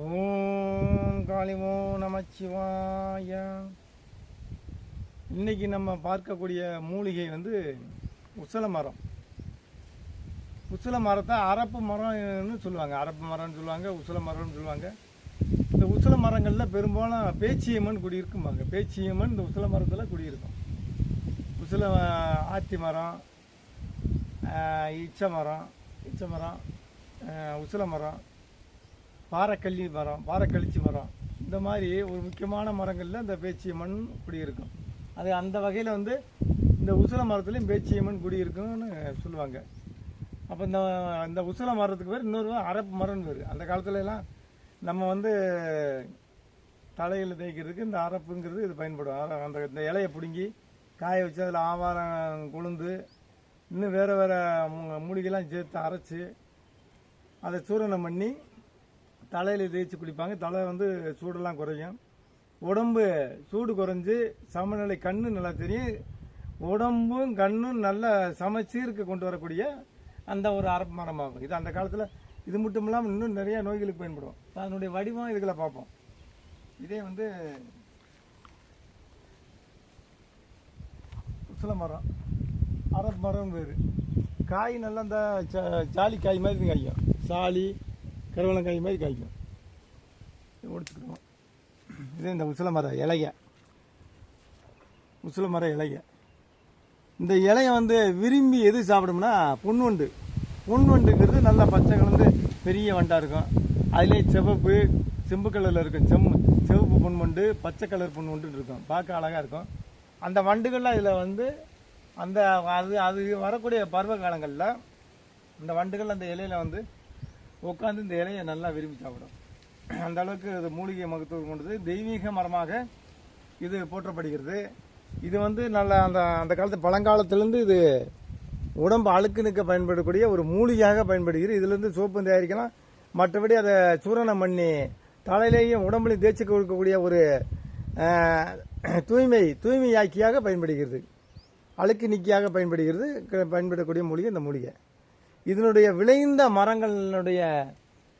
ஓம் காளிமோ நமச்சிவாய. இன்னைக்கு நம்ம பார்க்கக்கூடிய மூலிகை வந்து உசல மரம். உசல மரத்தை அரப்பு மரம்னு சொல்லுவாங்க. அரப்பு மரம்னு சொல்லுவாங்க உசல மரம்னு சொல்லுவாங்க. இந்த உசல மரங்களில் பெரும்பாலும் பேச்சியம்மன் குடியிருக்கும்பாங்க. பேச்சியம்மன் இந்த உசல மரத்தில் குடியிருக்கும். உசல ஆத்தி மரம் இச்ச மரம் இச்ச மரம் உசல மரம் பாறைக்கல்லி மரம் பாறைக்கழிச்சி மரம். இந்த மாதிரி ஒரு முக்கியமான மரங்களில் இந்த பேச்சியம்மன் குடியிருக்கும் அது அந்த வகையில் வந்து இந்த உசல மரத்துலேயும் பேச்சியம்மன் குடியிருக்கும்னு சொல்லுவாங்க. அப்போ இந்த இந்த உசில மரத்துக்கு பேர் இன்னொரு அரப்பு மரம்னு பேர். அந்த காலத்துலலாம் நம்ம வந்து தலையில் தேய்க்கிறதுக்கு இந்த அரப்புங்கிறது இது பயன்படும். அந்த இந்த இலையை பிடுங்கி காய வச்சு அதில் ஆவாரம் கொழுந்து இன்னும் வேறு வேறு மூலிகைலாம் சேர்த்து அரைச்சி அதை சூரணம் பண்ணி தலையில் தேய்ச்சி குளிப்பாங்க. தலை வந்து சூடெல்லாம் குறையும். உடம்பு சூடு குறைஞ்சி சமநிலை கண்ணு நல்லா தெரியும். உடம்பும் கண்ணும் நல்ல சமச்சீருக்கு கொண்டு வரக்கூடிய அந்த ஒரு அரப்பு மரமாகும் இது அந்த காலத்தில் இது மட்டும் இல்லாமல் இன்னும் நிறைய நோய்களுக்கு பயன்படும். அதனுடைய வடிவம் இதுகளை பார்ப்போம். இதே வந்து சில மரம். அரப்பு மரம் வேறு. காய் நல்லா இந்த ச- சாலி காய் மாதிரி காய்க்கும் சாலி கருவலங்காய் மாதிரி காய்க்கும். இது ஒடிச்சுக்கிடுவோம் இது இந்த உசில மர இலைய உசில மர இலைய இந்த இலைய வந்து விரும்பி எது சாப்பிடும்னா பொன்வண்டு பொன்வண்டுங்கிறது நல்லா பச்சை கலந்து பெரிய வண்டாக இருக்கும். அதுலேயே சிவப்பு செம்பு கலரில் இருக்கும் செம் சிவப்பு பொன்வண்டு பச்சை கலர் பொன்வண்டு இருக்கும். பார்க்க அழகாக இருக்கும். அந்த வண்டுகள்லாம் இதில் வந்து அந்த அது அது வரக்கூடிய பருவ காலங்களில் இந்த வண்டுகள் அந்த இலையில வந்து உட்காந்து இந்த இலையை நல்லா விரும்பி சாப்பிடும். அந்த அளவுக்கு இது மூலிகை மகத்துவம் கொண்டது. தெய்வீக மரமாக இது போற்றப்படுகிறது. இது வந்து நல்ல அந்த அந்த காலத்து பழங்காலத்திலேருந்து இது உடம்பு அழுக்கு நிற்க பயன்படக்கூடிய ஒரு மூலிகையாக பயன்படுகிறது. இதுலேருந்து சோப்பு தயாரிக்கலாம். மற்றபடி அதை சூரணம் பண்ணி தலையிலேயும் உடம்புலையும் தேய்ச்சி கொடுக்கக்கூடிய ஒரு தூய்மை தூய்மையாக்கியாக பயன்படுகிறது. அழுக்கு நிக்கியாக பயன்படுகிறது. க- பயன்படக்கூடிய மூலிகை இந்த மூலிகை. இதனுடைய விளைந்த மரங்களினுடைய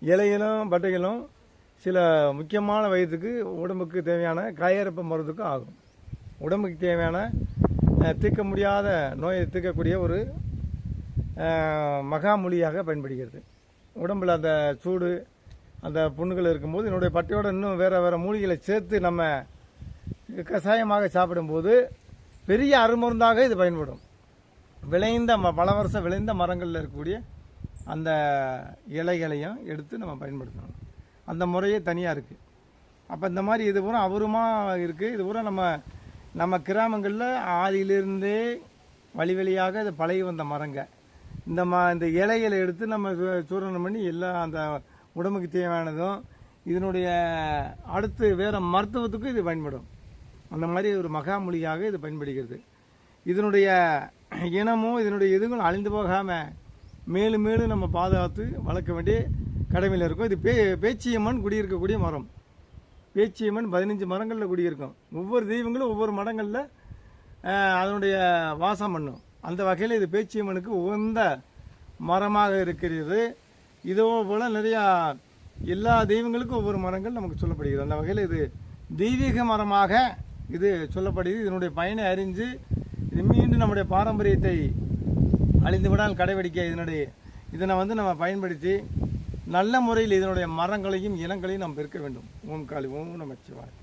இலைகளும் பட்டைகளும் சில முக்கியமான வயதுக்கு உடம்புக்கு தேவையான காயறுப்பு மருந்துக்கும் ஆகும். உடம்புக்கு தேவையான தீர்க்க முடியாத நோயை தீர்க்கக்கூடிய ஒரு மகாமொழியாக பயன்படுகிறது. உடம்பில் அந்த சூடு அந்த புண்ணுகள் இருக்கும்போது என்னுடைய பட்டையோட இன்னும் வேறு வேறு மூலிகளை சேர்த்து நம்ம கஷாயமாக சாப்பிடும்போது பெரிய அருமருந்தாக இது பயன்படும். விளைந்த ம பல வருஷம் விளைந்த மரங்களில் இருக்கக்கூடிய அந்த இலைகளையும் எடுத்து நம்ம பயன்படுத்தணும். அந்த முறையே தனியாக இருக்குது அப்போ இந்த மாதிரி இது பூரா அவருமா இருக்குது இது பூரா நம்ம நம்ம கிராமங்களில் ஆதியிலிருந்தே வழி வழியாக இது பழகி வந்த மரங்க. இந்த ம இந்த இலைகளை எடுத்து நம்ம சூரணம் பண்ணி எல்லா அந்த உடம்புக்கு தேவையானதும் இதனுடைய அடுத்து வேறு மருத்துவத்துக்கும் இது பயன்படும். அந்த மாதிரி ஒரு மகாமொழியாக இது பயன்படுகிறது. இதனுடைய இனமும் இதனுடைய எதுவும் அழிந்து போகாமல் மேலும் மேலும் நம்ம பாதுகாத்து வளர்க்க வேண்டிய கடமையில் இருக்கும். இது பே பேச்சியம்மன் குடியிருக்கக்கூடிய மரம். பேச்சியம்மன் பதினஞ்சு மரங்களில் குடியிருக்கும். ஒவ்வொரு தெய்வங்களும் ஒவ்வொரு மரங்களில் அதனுடைய வாசம் பண்ணும். அந்த வகையில் இது பேச்சியம்மனுக்கு உகந்த மரமாக இருக்கிறது. இதோ போல் நிறையா எல்லா தெய்வங்களுக்கும் ஒவ்வொரு மரங்கள் நமக்கு சொல்லப்படுகிறது. அந்த வகையில் இது தெய்வீக மரமாக இது சொல்லப்படுகிறது. இதனுடைய பயனை அறிஞ்சு இது மீண்டும் நம்முடைய பாரம்பரியத்தை அழிந்து விடாமல் கடைபிடிக்க இதனுடைய இதனை வந்து நம்ம பயன்படுத்தி நல்ல முறையில் இதனுடைய மரங்களையும் இனங்களையும் நாம் பெருக்க வேண்டும். ஓம் காளி ஓம் நமச்சிவாய்